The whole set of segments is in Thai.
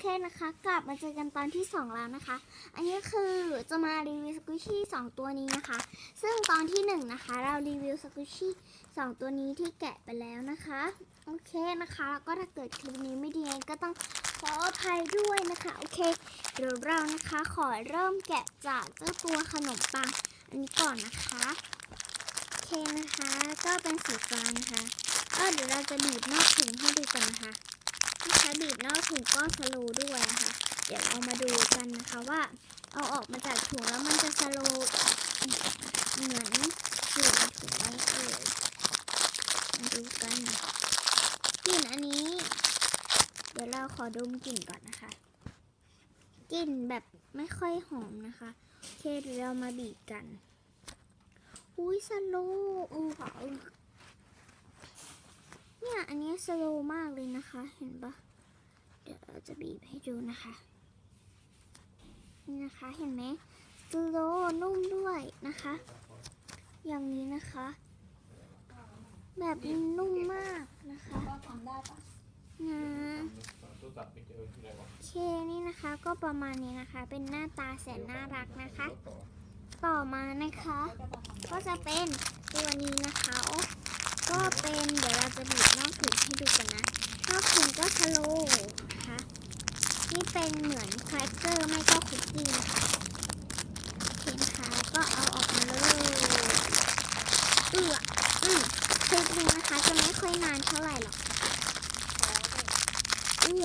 เคนะคะ กลับมาเจอกันตอนที่ 2 แล้วนะคะ อันนี้คือจะมารีวิวสกุชี่2ตัวนี้นะคะ ซึ่งตอนที่ 1 นะคะ เรารีวิวสกุชี่2ตัวนี้ที่แกะไปแล้วนะคะ โอเคนะคะ แล้วก็ถ้าเกิดคลิปนี้ไม่ดีก็ต้องขออภัยด้วยนะคะ โอเค เดี๋ยวเรานะคะขอเริ่มแกะจากเจ้าตัวขนมปังอันนี้ก่อนนะคะ โอเคนะคะ ก็เป็นสีฟ้านะคะก็เดี๋ยวเราจะบีบนอกถุงให้ดูกันนะคะ นะคะบีบนอกถุงก็สโลด้วยนะคะ เดี๋ยวเรามาดูกันนะคะว่า เอาออกมาจากถุงแล้วมันจะสโลเหมือนอยู่ในถุงไหมเอ่ยมาดูกันกลิ่นอันนี้ เดี๋ยวเราขอดมกลิ่นก่อนนะคะกลิ่นแบบไม่ค่อยหอมนะคะโอเคเดี๋ยวเรามาบีบกัน อุ้ยสโลว์อู้ห อันนี้สโลมากเลยนะคะ เห็นปะเดี๋ยวจะบีบให้ดูนะคะ นี่นะคะ เห็นไหมสโลนุ่มด้วยนะคะ อย่างนี้นะคะ แบบนุ่มมากนะคะทำได้ปะนะเจอที่ไหนวะโอเคนี่นะคะก็ประมาณนี้นะคะ เป็นหน้าตาแสนน่ารักนะคะ ต่อมานะคะ ก็จะเป็นตัวนี้นะคะโอ้ก็เป็นเดี๋ยวเราจะบีบนอก ถุงให้ดูกันนะนอกถุงก็สโลนะคะนี่เป็นเหมือนแครกเกอร์ไม่ก็คุกกี้นะคะโอเคนคะก็เอาออกมาเลยเอืออืมคลิปนี้นะคะจะไม่ค่อยนานเท่าไหร่หรอกเอือ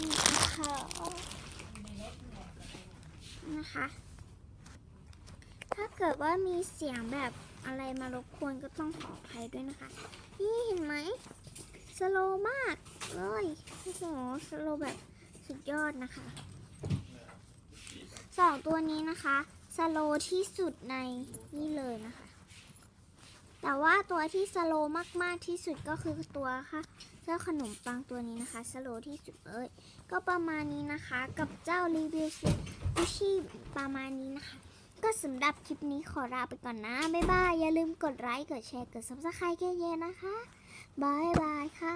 นี่นะคะนะคะ ถ้าเกิดว่ามีเสียงแบบ อะไรมารบกวนก็ต้องขออภัยด้วยนะคะ นี่เห็นไหมสโลมากเลยโอ้โหสโลแบบสุดยอดนะคะสองตัวนี้นะคะสโลที่สุดในนี่เลยนะคะ แต่ว่าตัวที่สโลมากๆที่สุดก็คือตัวค่ะเจ้าขนมปังตัวนี้นะคะสโลที่สุดเลยก็ประมาณนี้นะคะ กับเจ้ารีวิวสุดกุชีประมาณนี้นะคะ ก็สำหรับคลิปนี้ขอลาไปก่อนนะ บ๊ายบาย อย่าลืมกดไลค์ กดแชร์ กด subscribe เยอะๆนะคะ บายบายค่ะ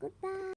กุ๊ดบาย